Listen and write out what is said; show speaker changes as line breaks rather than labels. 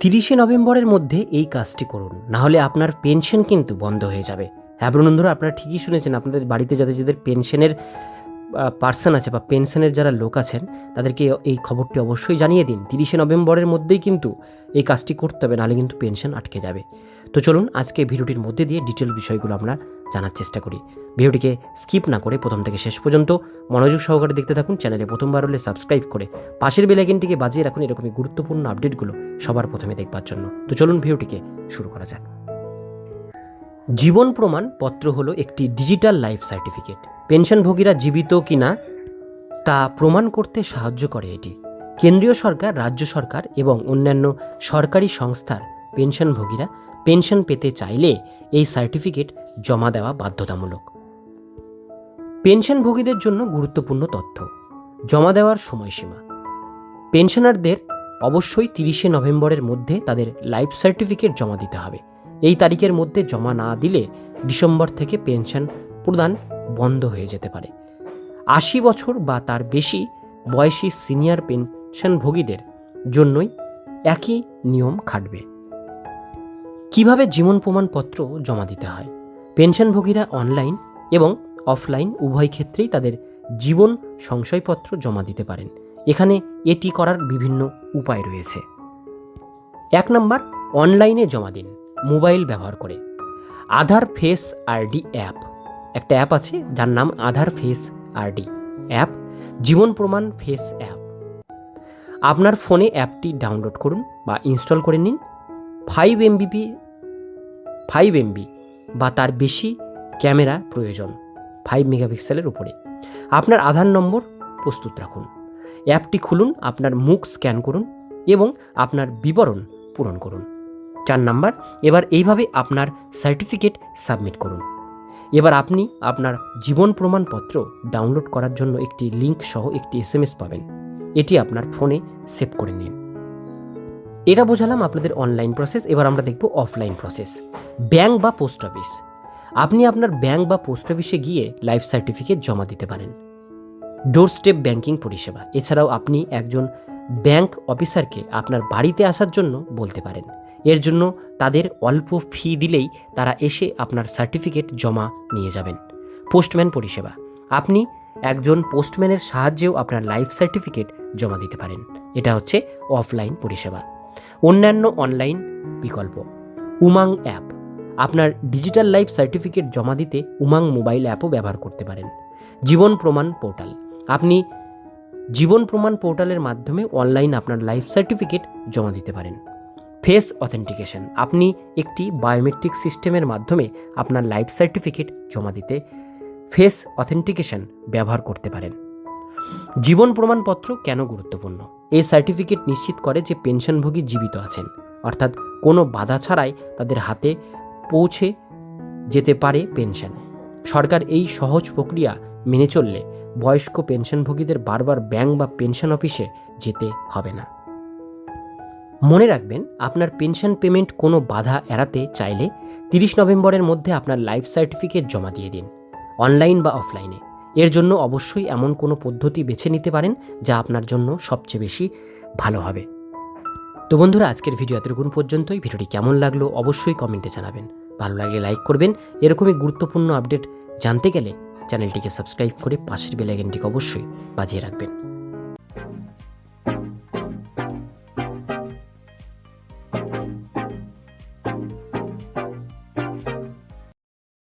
তিরিশে নভেম্বরের মধ্যে এই কাজটি করুন। না হলে আপনার পেনশন কিন্তু বন্ধ হয়ে যাবে। হ্যাঁ বন্ধুরা আপনারা ঠিকই শুনেছেন, আপনাদের বাড়িতে যাদের যাদের পেনশনের পার্সন আছে বা পেনশনের যারা লোক আছেন, তাদেরকে এই খবরটি অবশ্যই জানিয়ে দিন। তিরিশে নভেম্বরের মধ্যেই কিন্তু এই কাজটি করতে হবে, নাহলে কিন্তু পেনশন আটকে যাবে। তো চলুন আজকে ভিডিওটির মধ্যে দিয়ে ডিটেল বিষয়গুলো আমরা জানার চেষ্টা করি। ভিডিওটিকে স্কিপ না করে প্রথম থেকে শেষ পর্যন্ত মনোযোগ সহকারে দেখতে থাকুন চ্যানেলে প্রথমবার হলে সাবস্ক্রাইব করে পাশের বেলাইকেনটিকে বাজিয়ে রাখুন এরকমই গুরুত্বপূর্ণ আপডেটগুলো সবার প্রথমে দেখবার জন্য। তো চলুন ভিডিওটিকে শুরু করা যাক। জীবন প্রমাণ পত্র হলো একটি ডিজিটাল লাইফ সার্টিফিকেট। পেনশনভোগীরা জীবিত কিনা তা প্রমাণ করতে সাহায্য করে এটি। কেন্দ্রীয় সরকার, রাজ্য সরকার এবং অন্যান্য সরকারি সংস্থার পেনশনভোগীরা পেনশন পেতে চাইলে এই সার্টিফিকেট জমা দেওয়া বাধ্যতামূলক। পেনশনভোগীদের জন্য গুরুত্বপূর্ণ তথ্য। জমা দেওয়ার সময়সীমা। পেনশনারদের অবশ্যই তিরিশে নভেম্বরের মধ্যে তাদের লাইফ সার্টিফিকেট জমা দিতে হবে। এই তারিখের মধ্যে জমা না দিলে ডিসেম্বর থেকে পেনশন প্রদান বন্ধ হয়ে যেতে পারে। আশি বছর বা তার বেশি বয়সী সিনিয়র পেনশনভোগীদের জন্যই একই নিয়ম খাটবে। কীভাবে জীবন প্রমাণপত্র জমা দিতে হয়? পেনশনভোগীরা অনলাইন এবং অফলাইন উভয় ক্ষেত্রেই তাদের জীবন সংশয়পত্র জমা দিতে পারেন। এখানে এটি করার বিভিন্ন উপায় রয়েছে। এক নম্বর, অনলাইনে জমা দিন। মোবাইল ব্যবহার করে। আধার ফেস আরডি অ্যাপ একটা অ্যাপ আছে, যার নাম Aadhaar face RD app Jeevan Pramaan face app আপনার ফোনে অ্যাপটি ডাউনলোড করুন বা ইনস্টল করে নিন। ফাইভ এমবিপি ফাইভ এমবি বা তার বেশি ক্যামেরা প্রয়োজন ফাইভ মেগাপিক্সেলের উপরে। আপনার আধার নম্বর প্রস্তুত রাখুন। অ্যাপটি খুলুন, আপনার মুখ স্ক্যান করুন এবং আপনার বিবরণ পূরণ করুন। চার নাম্বার। এবার এইভাবে আপনার সার্টিফিকেট সাবমিট করুন। এবার আপনি আপনার জীবন প্রমাণপত্র ডাউনলোড করার জন্য একটি লিঙ্ক সহ একটি এসএমএস পাবেন। এটি আপনার ফোনে সেভ করে নিন। এটা বোঝালাম আপনাদের অনলাইন প্রসেস। এবার আমরা দেখব অফলাইন প্রসেস। ব্যাংক বা পোস্ট অফিস। আপনি আপনার ব্যাংক বা পোস্ট অফিসে গিয়ে লাইফ সার্টিফিকেট জমা দিতে পারেন। ডোর স্টেপ ব্যাংকিং পরিষেবা। এছাড়াও আপনি একজন ব্যাংক অফিসারকে আপনার বাড়িতে আসার জন্য বলতে পারেন। এর জন্য তাদের অল্প ফি দিলেই তারা এসে আপনার সার্টিফিকেট জমা নিয়ে যাবেন। পোস্টম্যান পরিষেবা। আপনি একজন পোস্টম্যানের সাহায্যেও আপনার লাইফ সার্টিফিকেট জমা দিতে পারেন। এটা হচ্ছে অফলাইন পরিষেবা। অন্যান্য অনলাইন বিকল্প। উমাং অ্যাপ। আপনার ডিজিটাল লাইফ সার্টিফিকেট জমা দিতে উমাং মোবাইল অ্যাপও ব্যবহার করতে পারেন। জীবন প্রমাণ পোর্টাল আপনি জীবন প্রমাণ পোর্টালের মাধ্যমে অনলাইন আপনার লাইফ সার্টিফিকেট জমা দিতে পারেন। Face authentication. আপনি একটি বায়োমেট্রিক সিস্টেমের মাধ্যমে আপনার লাইফ সার্টিফিকেট জমা দিতে ফেস অথেন্টিকেশন ব্যবহার করতে পারেন। জীবন প্রমাণপত্র কেন গুরুত্বপূর্ণ? এই সার্টিফিকেট নিশ্চিত করে যে পেনশনভোগী জীবিত আছেন। অর্থাৎ কোনো বাধা ছাড়াই তাদের হাতে পৌঁছে যেতে পারে পেনশন। সরকার এই সহজ প্রক্রিয়া মেনে চললে বয়স্ক পেনশনভোগীদের বারবার ব্যাংক বা পেনশন অফিসে যেতে হবে না। মনে রাখবেন, আপনার পেনশন পেমেন্ট কোনো বাধা এড়াতে চাইলে তিরিশ নভেম্বরের মধ্যে আপনার লাইফ সার্টিফিকেট জমা দিয়ে দিন, অনলাইন বা অফলাইনে। এর জন্য অবশ্যই এমন কোনো পদ্ধতি বেছে নিতে পারেন যা আপনার জন্য সবচেয়ে বেশি ভালো হবে। তো বন্ধুরা, আজকের ভিডিও এতটুকুন পর্যন্তই। ভিডিওটি কেমন লাগল অবশ্যই কমেন্টে জানাবেন। ভালো লাগলে লাইক করবেন। এরকমই গুরুত্বপূর্ণ আপডেট জানতে গেলে চ্যানেলটিকে সাবস্ক্রাইব করে পাশের বেলাইকনটিকে অবশ্যই বাজিয়ে রাখবেন।